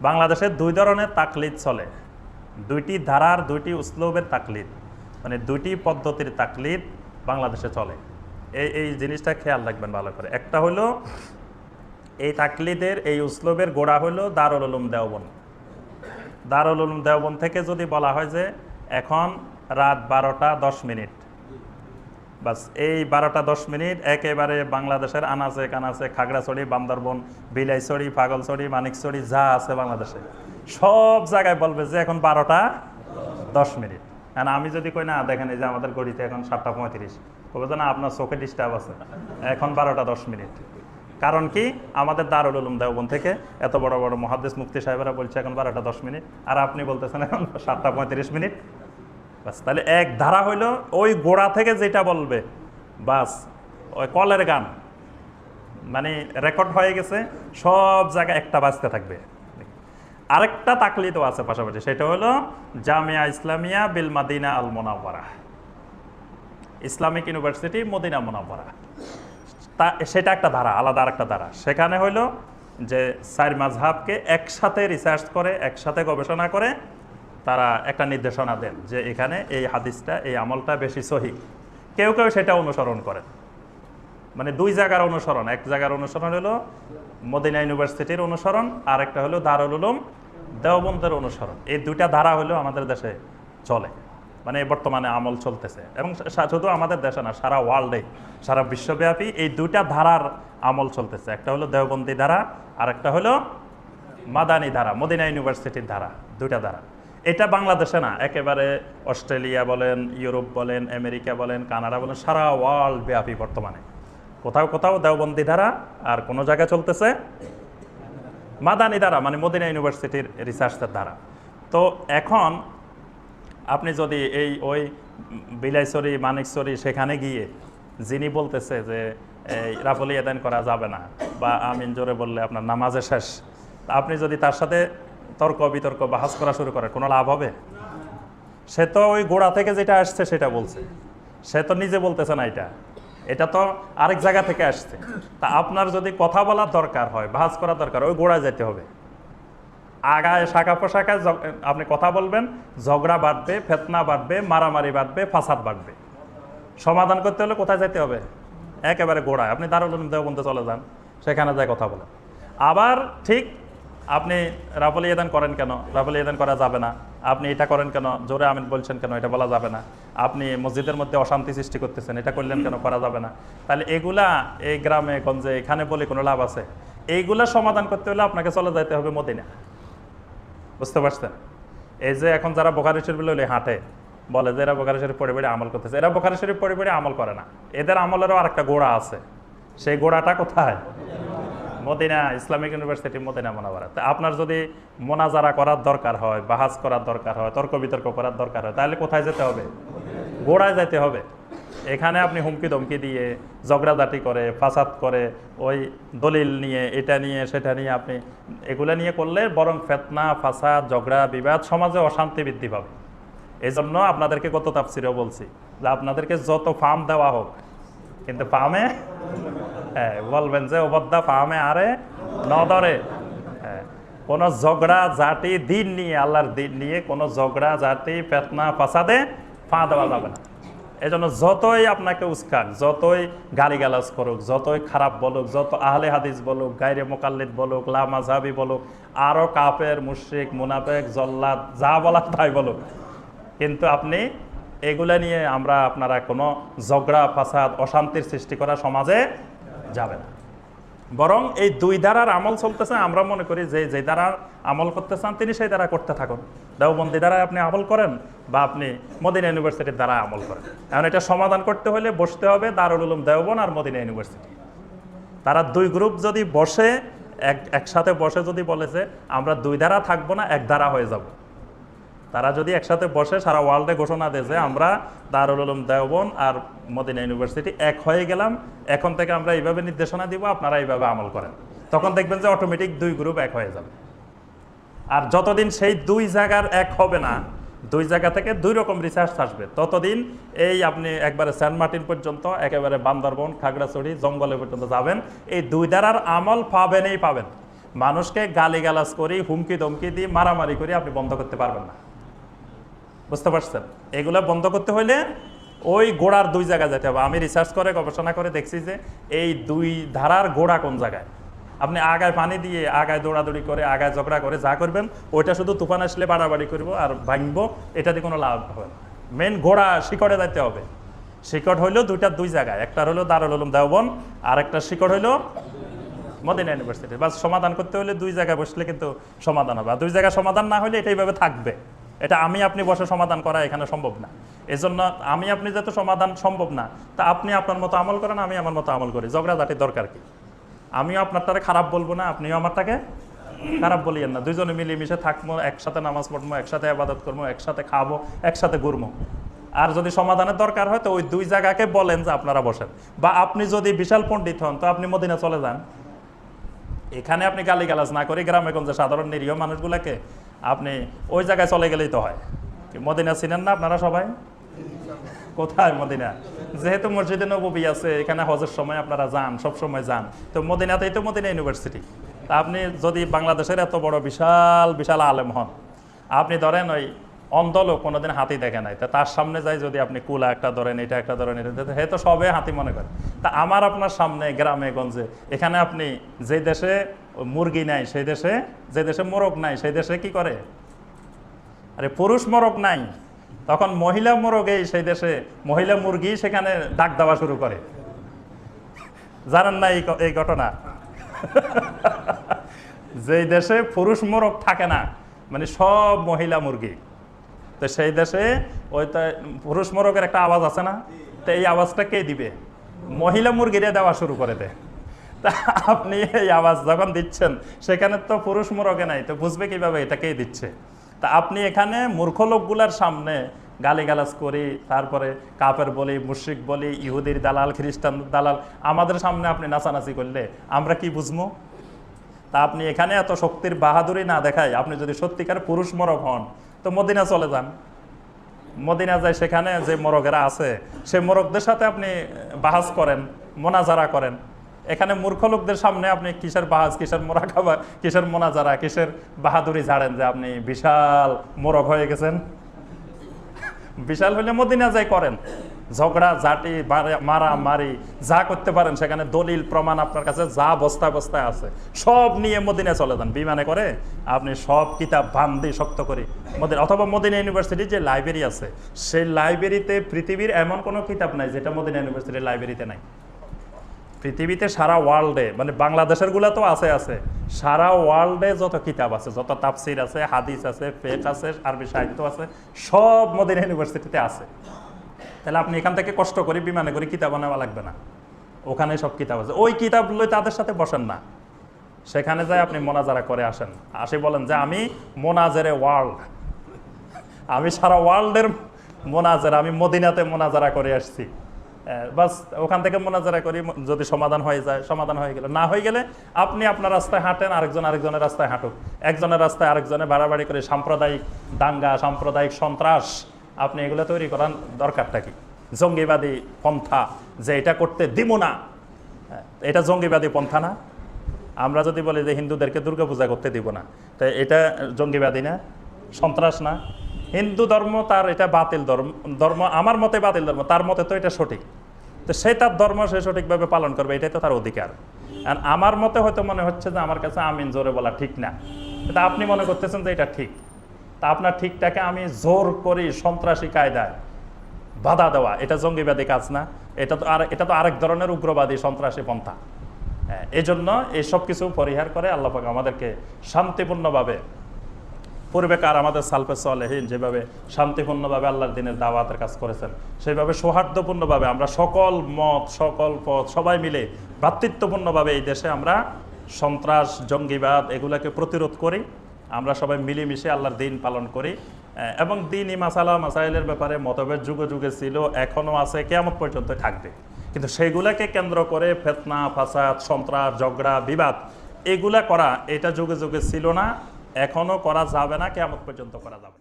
বাংলাদেশে দুই ধরনের তাকলিদ চলে। দুইটি ধারার, দুইটি উসলুবের তাকলিদ মানে দুইটি পদ্ধতির তাকলিদ বাংলাদেশে চলে। এই এই জিনিসটা খেয়াল রাখবেন ভালো করে। একটা হলো, এই তাকলিদের, এই উসলুবের গোড়া হলো দারুল উলুম দেওবন দারুল উলুম দেওবন থেকে যদি বলা হয় যে এখন রাত বারোটা দশ মিনিট বাস, এই বারোটা দশ মিনিট একেবারে বাংলাদেশের আনাচে কানাচে খাগড়াছড়ি, বান্দরবন, বিলাইছড়ি, পাগলছড়ি, মানিকছড়ি, যা আছে বাংলাদেশে। সব জায়গায় বলবে যে এখন বারোটা দশ মিনিট। আর আমি যদি কই, না, দেখেন এই যে আমাদের গড়িতে এখন সাতটা পঁয়ত্রিশ। যে, না, আপনার চোখে ডিস্টার্ব আছে। এখন বারোটা দশ মিনিট। কারণ কি? আমাদের দারুল উলুম দেওবন থেকে এত বড় বড় মহাদেশ মুক্তি সাহেবরা বলছে, এখন বারোটা দশ মিনিট। আর আপনি বলতেছেন, এখন সাতটা পঁয়ত্রিশ মিনিট। বাস, তাহলে এক ধারা হইল ওই গোড়া থেকে যেটা বলবে, বাস, ওই কলের গান। মানে রেকর্ড হয়ে গেছে, সব জায়গায় একটা বাজতে থাকবে। আরেকটা তাকলিদও আছে পাশাপাশি, সেটা হলো Jamia Islamia bil Madina al Munawwara. Islamic university, Madina Munawwara. তা, সেটা একটা ধারা, আলাদা আরেকটা ধারা। সেখানে হইল যে সাইর মাঝহাবকে একসাথে রিসার্চ করে, একসাথে গবেষণা করে তারা একটা নির্দেশনা দেন যে এখানে এই হাদিসটা, এই আমলটা বেশি সহি। কেউ কেউ সেটা অনুসরণ করে মানে দুই জায়গার অনুসরণ। এক জায়গার অনুসরণ হলো মদিনা ইউনিভার্সিটির অনুসরণ আর একটা হলো দারুল উলুম, দেওবন্দের অনুসরণ। এই দুইটা ধারা হলো আমাদের দেশে চলে। মানে বর্তমানে আমল চলতেছে। এবং শুধু আমাদের দেশে না, সারা ওয়ার্ল্ডে, সারা বিশ্বব্যাপী এই দুইটা ধারার আমল চলতেছে। একটা হলো দেওবন্দি ধারা আর একটা হলো মাদানী ধারা, মদিনা ইউনিভার্সিটির ধারা, দুইটা ধারা। এটা বাংলাদেশে না, একেবারে অস্ট্রেলিয়া বলেন, ইউরোপ বলেন, আমেরিকা বলেন, কানাডা বলেন, সারা ওয়ার্ল্ড ব্যাপী বর্তমানে। কোথাও কোথাও দেওবন্দি ধারা আর কোনো জায়গায় চলতেছে মাদানি ধারা মানে মদিনা ইউনিভার্সিটির রিসার্চের ধারা। তো এখন আপনি যদি এই ওই বিলাইছড়ি, মানিকছড়ি সেখানে গিয়ে যিনি বলতেছে যে, এই রাফলি এদান করা যাবে না বা আমিন জোরে বললে আপনার নামাজে শেষ আপনি যদি তার সাথে তর্ক বিতর্ক বাহাস করা শুরু করে, কোনো লাভ হবে? সে তো ওই গোড়া থেকে যেটা আসছে সেটা বলছে। সে তো নিজে বলতেছে না এটা। এটা তো আরেক জায়গা থেকে আসছে। তা আপনার যদি কথা বলার দরকার হয়, বাহাস করার দরকার ওই গোড়ায় যেতে হবে। আগায়, শাখা পোশাখায় আপনি কথা বলবেন, ঝগড়া বাড়বে, ফেতনা বাড়বে, মারামারি বাড়বে, ফাসাদ বাড়বে। সমাধান করতে হলে কোথায় যেতে হবে? একেবারে গোড়ায়। আপনি দারুল উলুম দেওবন্দে চলে যান, সেখানে যায় কথা বলেন। আবার ঠিক আপনি রাফল ইয়েদান করেন কেন? রাফল ইয়েদান করা যাবে না। আপনি এটা করেন কেন? জোরে আমিন বলছেন কেন? এটা বলা যাবে না। আপনি মসজিদের মধ্যে অশান্তি সৃষ্টি করতেছেন। এটা করলেন কেন? করা যাবে না। তাহলে এগুলা এই গ্রামে, গঞ্জে, এখানে বলে কোনো লাভ আছে? এইগুলা সমাধান করতে হলে আপনাকে চলে যাইতে হবে মদিনা। বুঝতে পারছেন? এই যে এখন যারা বোখারি শরীফ বলে হাঁটে, বলে যে এরা বোখারি শরীফ পড়ে আমল করতেছে। এরা বোখারি শরীফ পড়ে আমল করে না। এদের আমলেরও আরেকটা গোড়া আছে। সেই গোড়াটা কোথায়? Madina, Islamic university Madina Munawwara তা আপনার যদি মোনাজারা করার দরকার হয়, বাহাজ করার দরকার হয়, তর্ক বিতর্ক করার দরকার হয়, তাহলে কোথায় যেতে হবে? গোড়ায় যেতে হবে। এখানে আপনি হুমকি ধমকি দিয়ে ঝগড়াঝাটি করে, ফাসাদ করে, ওই দলিল নিয়ে, এটা নিয়ে, সেটা নিয়ে আপনি এগুলো নিয়ে করলে বরং ফেতনা, ফাসাদ, ঝগড়া, বিবাদ সমাজে অশান্তি বৃদ্ধি পাবে। এই জন্য আপনাদেরকে গত তাফসিরেও বলছি যে আপনাদেরকে যত ফার্ম দেওয়া হোক কিন্তু পামে হ্যাঁ বলবেন যে অবদ্ধা পামে আরে? নদরে। হ্যাঁ কোনো ঝগড়া জাতি দিন নিয়ে, আল্লাহর দিন নিয়ে কোনো ঝগড়া জাতি পেতনা ফাসাদে ফা দেওয়া যাবে না। এই জন্য যতই আপনাকে উস্কাক যতই গালিগালাজ করুক, যতই খারাপ বলুক, যত আহলে হাদিস বলুক গাইরে মোকাল্লিদ বলুক লামাজাবি বলুক আরও কাপের মুশ্রিক, মুনাফেক, জল্লাদ, যা বলার তাই বলুক। কিন্তু আপনি এগুলা নিয়ে আমরা আপনারা কোনো ঝগড়া, ফাসাদ, অশান্তির সৃষ্টি করা সমাজে যাবে না। বরং এই দুই ধারার আমল চলতেছে, আমরা মনে করি যে যে দ্বারা আমল করতে চান তিনি সেই দ্বারা করতে থাকুন। দেওবন্দি দ্বারা আপনি আমল করেন বা আপনি মদিনা ইউনিভার্সিটির দ্বারা আমল করেন। এখন এটা সমাধান করতে হলে বসতে হবে দারুল উলুম দেওবন আর মদিনা ইউনিভার্সিটি। তারা দুই গ্রুপ যদি বসে, এক, একসাথে বসে যদি বলে যে আমরা দুই ধারা থাকব না, এক ধারা হয়ে যাব। তারা যদি একসাথে বসে সারা ওয়ার্ল্ডে ঘোষণা দেয় যে আমরা দারুল উলুম দেওবন আর মদিনা ইউনিভার্সিটি এক হয়ে গেলাম, এখন থেকে আমরা এইভাবে নির্দেশনা দিব, আপনারা এইভাবে আমল করেন। তখন দেখবেন যে অটোমেটিক দুই গ্রুপ এক হয়ে যাবে। আর যতদিন সেই দুই জায়গার এক হবে না, দুই জায়গা থেকে দুই রকম রিসার্চ আসবে। ততদিন এই আপনি একবারে সেন্ট মার্টিন পর্যন্ত, একেবারে বান্দরবন, খাগড়াছড়ি, জঙ্গলে পর্যন্ত যাবেন। এই দুই ধারার আমল পাবেনই পাবেন। মানুষকে গালিগালাজ করি হুমকি দমকি দিয়ে মারামারি করি আপনি বন্ধ করতে পারবেন না। বুঝতে পারছেন? এগুলো বন্ধ করতে হলে ওই গোড়ার দুই জায়গায় যেতে হবে। আমি রিসার্চ করে, গবেষণা করে দেখছি যে এই দুই ধারার গোড়া কোন জায়গায়? আপনি আগায় পানি দিয়ে, আগায় দৌড়াদৌড়ি করে, আগায় ঝগড়া করে যা করবেন, ওইটা শুধু তুফান আসলে বাড়াবাড়ি করব আর ভাঙবো এটাতে কোনো লাভ হবে না। মেন গোড়া শিকড়ে যাইতে হবে। শিকড় হইল দুইটা দুই জায়গায় একটা হলো দারুল উলুম দেওবন আর একটা শিকড় হইল মদিনা ইউনিভার্সিটি। বাস সমাধান করতে হলে দুই জায়গায় বসলে কিন্তু সমাধান হবে। আর দুই জায়গায় সমাধান না হলে এটা এইভাবে থাকবে। এটা আমি আপনি বসে সমাধান করা এখানে সম্ভব না। এজন্য আমি আপনি যাতে সমাধান সম্ভব না, তা আপনি আপনার মতো আমল করেন, আমি আমার মতো আমল করি। ঝগড়াঝাটির দরকার কি? আমিও আপনারটারে খারাপ বলব না, আপনিও আমারটাকে খারাপ বলিয়েন না। দুইজনে মিলেমিশে থাকব, একসাথে নামাজ পড়ব, একসাথে আবাদত করব, একসাথে খাব, একসাথে ঘুরবো। আর যদি সমাধানের দরকার হয়, তো ওই দুই জায়গাকে বলেন যে আপনারা বসেন। বা আপনি যদি বিশাল পণ্ডিত হন, তো আপনি মদিনা চলে যান। এখানে আপনি গালিগালাজ না করে, গ্রামে গঞ্জে সাধারণ নিরীহ মানুষগুলোকে আপনি ওই জায়গায় চলে গেলেই তো হয়। মদিনা চিনেন না আপনারা সবাই? কোথায় মদিনা? যেহেতু মসজিদে নবী আছে, এখানে হজের সময় আপনারা যান, সব সময় যান। তো মদিনাতেই তো মদিনা ইউনিভার্সিটি। তা আপনি যদি বাংলাদেশের এত বড় বিশাল বিশাল আলেম হন, আপনি ধরেন ওই অন্ধ লোক কোনোদিন হাতি দেখে নাই। তা তার সামনে যাই যদি আপনি কুলা একটা ধরেন, এটা একটা ধরেন, এটা হে তো সবে হাতি মনে করে। তা আমার আপনার সামনে গ্রামে, গঞ্জে, এখানে আপনি যে দেশে মুরগি নাই, সেই দেশে, যে দেশে মোরগ নাই, সেই দেশে কি করে? আরে পুরুষ মোরগ নাই। তখন মহিলা মোরগেই সেই দেশে, মহিলা মুরগি সেখানে ডাক দেওয়া শুরু করে। জানেন না এই ঘটনা? যেই দেশে পুরুষ মোরগ থাকে না মানে সব মহিলা মুরগি। তো সেই দেশে ওই তো পুরুষ মোরগের একটা আওয়াজ আছে না? তো এই আওয়াজটা কে দিবে? মহিলা মুরগিরে দেওয়া শুরু করে দেয় তা আপনি এই আওয়াজ যখন দিচ্ছেন, সেখানে তো পুরুষ মোরগে নাই, তো বুঝবে কীভাবে এটা কে দিচ্ছে? তা আপনি এখানে মূর্খ লোকগুলার সামনে গালিগালাজ করি, তারপরে কাপের বলি, মুশ্রিক বলি, ইহুদির দালাল, খ্রিস্টান দালাল, আমাদের সামনে আপনি নাচানাচি করলে আমরা কি বুঝব তা আপনি এখানে এত শক্তির বাহাদুরি না দেখায় আপনি যদি সত্যিকার পুরুষ মরক হন তো মদিনা চলে যান। মদিনা যায় সেখানে যে মোরগেরা আছে সেই মোরগদের সাথে আপনি বাহাজ করেন, মোনাজারা করেন। এখানে মূর্খ লোকদের সামনে আপনি কিসের বাহাজ, কিসের মোরা খাবার, কিসের মোনাজারা, কিসের বাহাদুরি ঝাড়েন যে আপনি বিশাল মোরগ হয়ে গেছেন? বিশাল হলে মদিনা যাই করেন। ঝগড়া, ঝাঁটি মারা- মারা মারি যা করতে পারেন সেখানে দলিল, প্রমাণ আপনার কাছে যা বস্তায় বস্তায় আছে, সব নিয়ে মদিনা চলে যান। বিমানে করে আপনি সব কিতাব বান্ধি শক্ত করে মদিনা অথবা মদিনা ইউনিভার্সিটির যে লাইব্রেরি আছে, সেই লাইব্রেরিতে পৃথিবীর এমন কোনো কিতাব নাই যেটা মদিনা ইউনিভার্সিটির লাইব্রেরিতে নাই। পৃথিবীতে সারা ওয়ার্ল্ডে মানে বাংলাদেশেরগুলা তো আছে আছে। সারা ওয়ার্ল্ডে যত কিতাব আছে, যত তাফসির আছে, হাদিস আছে, ফেক আছে, আরবি সাহিত্য আছে, সব মদিনা ইউনিভার্সিটিতে আছে। তাহলে আপনি এখান থেকে কষ্ট করে বিমানে করে কিতাব নেওয়া লাগবে না। ওখানে সব কিতাব আছে। ওই কিতাবগুলো তাদের সাথে বসেন না। সেখানে যাই আপনি মোনাজারা করে আসেন। আসি বলেন যে, আমি মোনাজেরে ওয়ার্ল্ড। আমি সারা ওয়ার্ল্ডের মোনাজারা, আমি মদিনাতে মোনাজারা করে আসছি। বাস, ওখান থেকে মোনাজারা করি যদি সমাধান হয়ে যায়, সমাধান হয়ে গেলে। না হয়ে গেলে আপনি আপনার রাস্তায় হাঁটেন, আরেকজন আরেকজনের রাস্তায় হাঁটুক। একজনের রাস্তায় আরেকজনে বাড়াবাড়ি করে সাম্প্রদায়িক দাঙ্গা, সাম্প্রদায়িক সন্ত্রাস আপনি এগুলো তৈরি করার দরকারটা কি? জঙ্গিবাদী পন্থা যে এটা করতে দিব না, এটা জঙ্গিবাদী পন্থা না। আমরা যদি বলি যে হিন্দুদেরকে দুর্গাপূজা করতে দিব না, তো এটা জঙ্গিবাদী না, সন্ত্রাস না। হিন্দু ধর্ম তার এটা বাতিল ধর্ম ধর্ম আমার মতে বাতিল ধর্ম, তার মতে তো এটা সঠিক। তো সে তার ধর্ম সে সঠিকভাবে পালন করবে, এটাই তো তার অধিকার। আর আমার মতে হয়তো মনে হচ্ছে যে আমার কাছে আমিন জোরে বলা ঠিক না। এটা আপনি মনে করতেছেন যে এটা ঠিক? তা আপনার ঠিকটাকে আমি জোর করি সন্ত্রাসী কায়দায় বাধা দেওয়া। এটা জঙ্গিবাদী কাজ না। এটা তো আর এটা তো আরেক ধরনের উগ্রবাদী সন্ত্রাসী পন্থা। হ্যাঁ, এই জন্য এই সব কিছু পরিহার করে আল্লাহ পাক আমাদেরকে শান্তিপূর্ণভাবে পূর্বেকার আমাদের সালফে সালেহীন যেভাবে শান্তিপূর্ণভাবে আল্লাহর দিনের দাওয়াতের কাজ করেছেন সেইভাবে সৌহার্দ্যপূর্ণভাবে আমরা সকল মত সকল পথ সবাই মিলে ভ্রাতৃত্বপূর্ণভাবে এই দেশে আমরা সন্ত্রাস জঙ্গিবাদ এগুলাকে প্রতিরোধ করি। আমরা সবাই মিলেমিশে আল্লাহর দিন পালন করি এবং দিন মাসালা মাসাইলের ব্যাপারে মতভেদ যুগে যুগে ছিল এখনও আছে কেমন পর্যন্ত থাকবে কিন্তু সেগুলাকে কেন্দ্র করে ফেতনা, ফাসাদ, সন্ত্রাস, ঝগড়া, বিবাদ, এগুলা করা এটা যুগে যুগে ছিল না এখনও করা যাবে না কেমন পর্যন্ত করা যাবে।